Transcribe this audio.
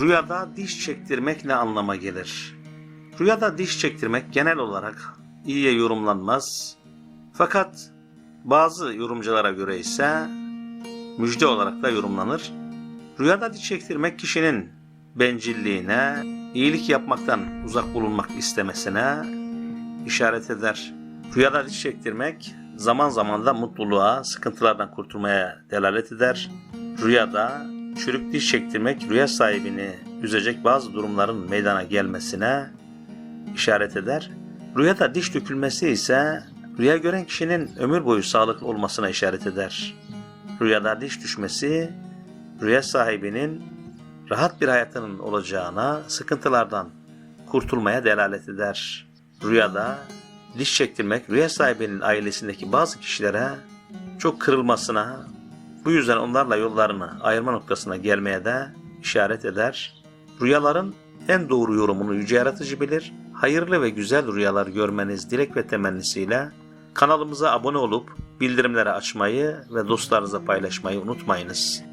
Rüyada diş çektirmek ne anlama gelir? Rüyada diş çektirmek genel olarak iyiye yorumlanmaz. Fakat bazı yorumculara göre ise müjde olarak da yorumlanır. Rüyada diş çektirmek kişinin bencilliğine, iyilik yapmaktan uzak bulunmak istemesine işaret eder. Rüyada diş çektirmek zaman zaman da mutluluğa, sıkıntılardan kurtulmaya delalet eder. Rüyada çürük diş çektirmek rüya sahibini üzecek bazı durumların meydana gelmesine işaret eder. Rüyada diş dökülmesi ise rüya gören kişinin ömür boyu sağlıklı olmasına işaret eder. Rüyada diş düşmesi rüya sahibinin rahat bir hayatının olacağına, sıkıntılardan kurtulmaya delalet eder. Rüyada diş çektirmek rüya sahibinin ailesindeki bazı kişilere çok kırılmasına, bu yüzden onlarla yollarını ayırma noktasına gelmeye de işaret eder. Rüyaların en doğru yorumunu yüce yaratıcı bilir. Hayırlı ve güzel rüyalar görmeniz dilek ve temennisiyle kanalımıza abone olup bildirimleri açmayı ve dostlarınıza paylaşmayı unutmayınız.